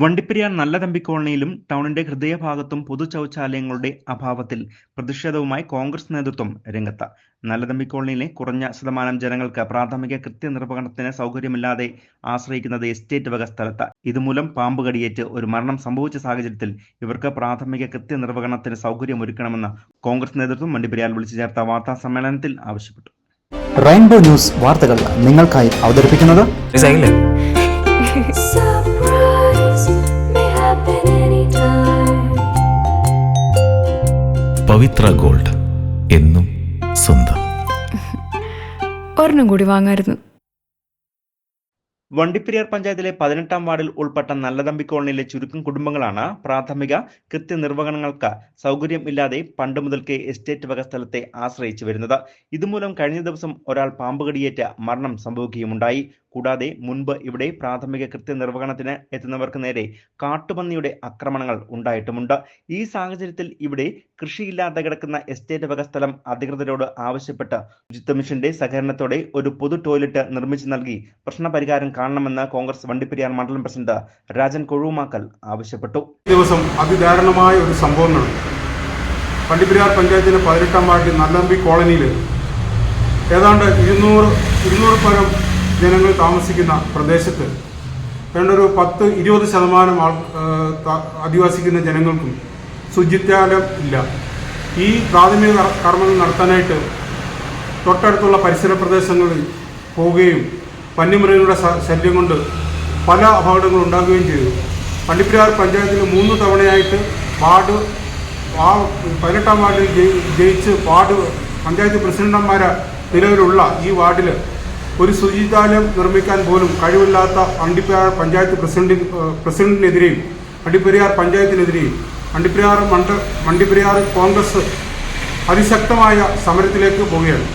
വണ്ടിപ്പെരിയാർ നല്ല തമ്പി കോളനിയിലും ടൗണിന്റെ ഹൃദയഭാഗത്തും പൊതു ശൗചാലയങ്ങളുടെ അഭാവത്തിൽ പ്രതിഷേധവുമായി കോൺഗ്രസ് നേതൃത്വം രംഗത്ത്. നല്ലതമ്പി കോളനിയിലെ കുറഞ്ഞ ശതമാനം ജനങ്ങൾക്ക് പ്രാഥമിക കൃത്യനിർവഹണത്തിന് സൗകര്യമില്ലാതെ ആശ്രയിക്കുന്നത് എസ്റ്റേറ്റ് വക സ്ഥലത്ത്. ഇതുമൂലം പാമ്പ് കടിയേറ്റ് ഒരു മരണം സംഭവിച്ച സാഹചര്യത്തിൽ ഇവർക്ക് പ്രാഥമിക കൃത്യനിർവഹണത്തിന് സൗകര്യമൊരുക്കണമെന്ന് കോൺഗ്രസ് നേതൃത്വം വണ്ടിപ്പെരിയാർ വിളിച്ചു ചേർത്ത വാർത്താ സമ്മേളനത്തിൽ ആവശ്യപ്പെട്ടു. റെയിൻബോ ന്യൂസ് വാർത്തകൾ നിങ്ങൾക്കായി അവതരിപ്പിക്കുന്നത് പവിത്ര ഗോൾഡ് എന്നും സ്വന്തം. ഒരെണ്ണം കൂടി വാങ്ങായിരുന്നു. വണ്ടിപ്പെരിയാർ പഞ്ചായത്തിലെ പതിനെട്ടാം വാർഡിൽ ഉൾപ്പെട്ട നല്ലതമ്പി കോളനിയിലെ ചുരുക്കം കുടുംബങ്ങളാണ് പ്രാഥമിക കൃത്യനിർവഹണങ്ങൾക്ക് സൗകര്യം ഇല്ലാതെ പണ്ട് മുതൽക്കേ എസ്റ്റേറ്റ് വക സ്ഥലത്തെ ആശ്രയിച്ചു വരുന്നത്. ഇതുമൂലം കഴിഞ്ഞ ദിവസം ഒരാൾ പാമ്പുകടിയേറ്റ് മരണം സംഭവിക്കുകയുമുണ്ടായി. കൂടാതെ മുൻപ് ഇവിടെ പ്രാഥമിക കൃത്യനിർവഹണത്തിന് എത്തുന്നവർക്ക് നേരെ കാട്ടുപന്നിയുടെ ആക്രമണങ്ങൾ ഉണ്ടായിട്ടുമുണ്ട്. ഈ സാഹചര്യത്തിൽ ഇവിടെ കൃഷിയില്ലാതെ കിടക്കുന്ന എസ്റ്റേറ്റ് വക സ്ഥലം അധികൃതരോട് ആവശ്യപ്പെട്ട് ശുചിത്വ മിഷന്റെ സഹകരണത്തോടെ ഒരു പൊതു ടോയ്ലറ്റ് നിർമ്മിച്ചു നൽകി പ്രശ്നപരിഹാരം കാണണമെന്ന് കോൺഗ്രസ് വണ്ടിപ്പെരിയാർ മണ്ഡലം പ്രസിഡന്റ് രാജൻ കൊഴുമാക്കൽ ആവശ്യപ്പെട്ടു. ദിവസം അതിദാരുണമായ ഒരു സംഭവം നടന്നു. പഞ്ചായത്തിലെ പതിനെട്ടാം വാർഡിൽ നല്ലമ്പി കോളനിയിൽ ഏതാണ്ട് ഇരുന്നൂറ് ഇരുന്നൂറ് പരം ജനങ്ങൾ താമസിക്കുന്ന പ്രദേശത്ത് വേണ്ടൊരു പത്ത് ഇരുപത് ശതമാനം ആൾ അധിവസിക്കുന്ന ജനങ്ങൾക്കും ശുചിത്വാലയം ഇല്ല. ഈ പ്രാഥമിക കർ- കർമ്മങ്ങൾ നടത്താനായിട്ട് തൊട്ടടുത്തുള്ള പരിസര പ്രദേശങ്ങളിൽ പോവുകയും വന്യമൃഗങ്ങളുടെ ശല്യം കൊണ്ട് പല അപകടങ്ങളും ഉണ്ടാകുകയും ചെയ്തു. പള്ളിപ്പെരിയാർ പഞ്ചായത്തിൽ മൂന്ന് തവണയായിട്ട് വാർഡ് ആ പതിനെട്ടാം വാർഡിൽ ജയി- ജയിച്ച് വാർഡ് പഞ്ചായത്ത് പ്രസിഡന്റന്മാരെ നിലവിലുള്ള ഈ വാർഡിൽ ഒരു ശുചിതാലയം നിർമ്മിക്കാൻ പോലും കഴിവില്ലാത്ത വണ്ടിപ്പെരിയാർ പഞ്ചായത്ത് പ്രസിഡന്റ് പ്രസിഡന്റിനെതിരെയും അണ്ടിപ്പെരിയാർ പഞ്ചായത്തിനെതിരെയും അണ്ടിപ്പെരിയാർ മണ്ഡ അണ്ടിപ്പെരിയാർ കോൺഗ്രസ് അതിശക്തമായ സമരത്തിലേക്ക് പോവുകയാണ്.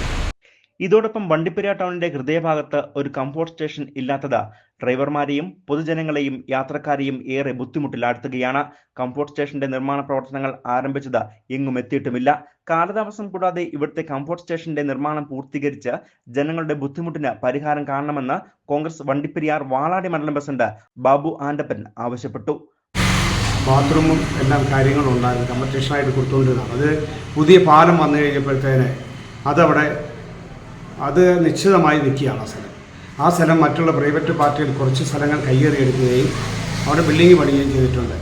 ഇതോടൊപ്പം വണ്ടിപ്പെരിയാർ ടൗണിന്റെ ഹൃദയഭാഗത്ത് ഒരു കംഫോർട്ട് സ്റ്റേഷൻ ഇല്ലാത്തത് ഡ്രൈവർമാരെയും പൊതുജനങ്ങളെയും യാത്രക്കാരെയും ഏറെ ബുദ്ധിമുട്ടിലാഴ്ത്തുകയാണ്. കംഫോർട്ട് സ്റ്റേഷന്റെ നിർമ്മാണ പ്രവർത്തനങ്ങൾ ആരംഭിച്ചത് എങ്ങും എത്തിയിട്ടുമില്ല. കാലതാമസം കൂടാതെ ഇവിടുത്തെ കംഫോർട്ട് സ്റ്റേഷന്റെ നിർമ്മാണം പൂർത്തീകരിച്ച് ജനങ്ങളുടെ ബുദ്ധിമുട്ടിന് പരിഹാരം കാണണമെന്ന് കോൺഗ്രസ് വണ്ടിപ്പെരിയാർ വാളാടി മണ്ഡലം പ്രസിഡന്റ് ബാബു ആൻഡപ്പൻ ആവശ്യപ്പെട്ടു. ബാത്റൂമും എല്ലാം കാര്യങ്ങളും ഉണ്ടായിരുന്നു. കമ്പറ്റീഷനായിട്ട് കൊടുത്തുകൊണ്ടിരുന്നത്. അത് പുതിയ പാലം വന്നു കഴിഞ്ഞപ്പോഴത്തേന് അതവിടെ അത് നിശ്ചിതമായി നിൽക്കുകയാണ് സ്ഥലം ആ സ്ഥലം മറ്റുള്ള പ്രൈവറ്റ് പാർട്ടികൾ കുറച്ച് സ്ഥലങ്ങൾ കയ്യേറിയെടുക്കുകയും അവിടെ ബിൽഡിംഗ് പണിയുകയും ചെയ്തിട്ടുണ്ട്.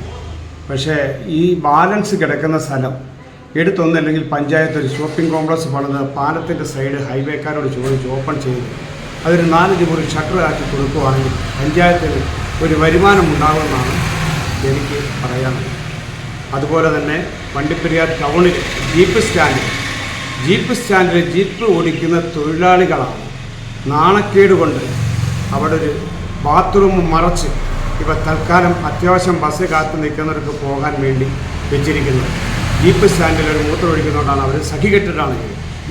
പക്ഷേ ഈ ബാലൻസ് കിടക്കുന്ന സ്ഥലം എടുത്തൊന്നല്ലെങ്കിൽ പഞ്ചായത്ത് ഒരു ഷോപ്പിംഗ് കോംപ്ലക്സ് പണിത് പാലത്തിന്റെ സൈഡ് ഹൈവേക്കാരോട് ചോദിച്ച് ഓപ്പൺ ചെയ്ത് അതൊരു നാലഞ്ച് മുറി ഷട്ടർ ആക്കി കൊടുക്കുവാണെങ്കിൽ പഞ്ചായത്തിന് ഒരു വരുമാനം ഉണ്ടാകുമെന്നാണ് എനിക്ക് പറയാനുള്ളത്. അതുപോലെ തന്നെ വണ്ടിപ്പെരിയാർ ടൗണിൽ ജീപ്പ് സ്റ്റാൻഡ് ജീപ്പ് സ്റ്റാൻഡിൽ ജീപ്പ് ഓടിക്കുന്ന തൊഴിലാളികളാണ് നാണക്കേട് കൊണ്ട് അവിടെ ഒരു ബാത്റൂം മറച്ച് ഇവ തൽക്കാലം അത്യാവശ്യം ബസ് കാത്ത് നിൽക്കുന്നവർക്ക് പോകാൻ വേണ്ടി വെച്ചിരിക്കുന്നത്. ജീപ്പ് സ്റ്റാൻഡിൽ ഒരു മൂത്രം ഒഴിക്കുന്നതുകൊണ്ടാണ് അവർ സഖികെട്ടിട്ടാണ്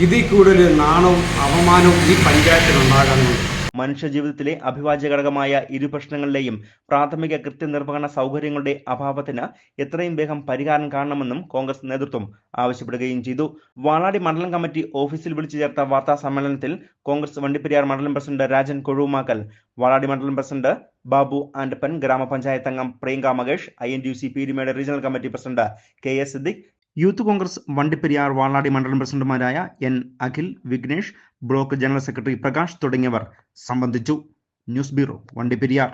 ഇതിൽ കൂടുതൽ നാണവും അപമാനവും ഈ പഞ്ചായത്തിനുണ്ടാകാനുണ്ട് മനുഷ്യജീവിതത്തിലെ അഭിവാജ്യ ഘടകമായ ഇരു പ്രശ്നങ്ങളിലെയും പ്രാഥമിക കൃത്യനിർവഹണ സൗകര്യങ്ങളുടെ അഭാവത്തിന് എത്രയും വേഗം പരിഹാരം കാണണമെന്നും കോൺഗ്രസ് നേതൃത്വം ആവശ്യപ്പെടുകയും ചെയ്തു. വാളാടി മണ്ഡലം കമ്മിറ്റി ഓഫീസിൽ വിളിച്ചു ചേർത്ത വാർത്താ സമ്മേളനത്തിൽ കോൺഗ്രസ് വണ്ടിപ്പെരിയാർ മണ്ഡലം പ്രസിഡന്റ് രാജൻ കൊഴുമാക്കൽ വാളാടി മണ്ഡലം പ്രസിഡന്റ് ബാബു ആൻഡപ്പൻ ഗ്രാമപഞ്ചായത്ത് അംഗം Priyanka Mahesh I N D U C Peermade regional committee president K S Siddique youth Congress Vandiperiyar Valady മണ്ഡലം പ്രസിഡന്റുമാരായ N Akhil Vignesh block general secretary Prakash തുടങ്ങിയവർ സംബന്ധിച്ചു. News bureau Vandiperiyar.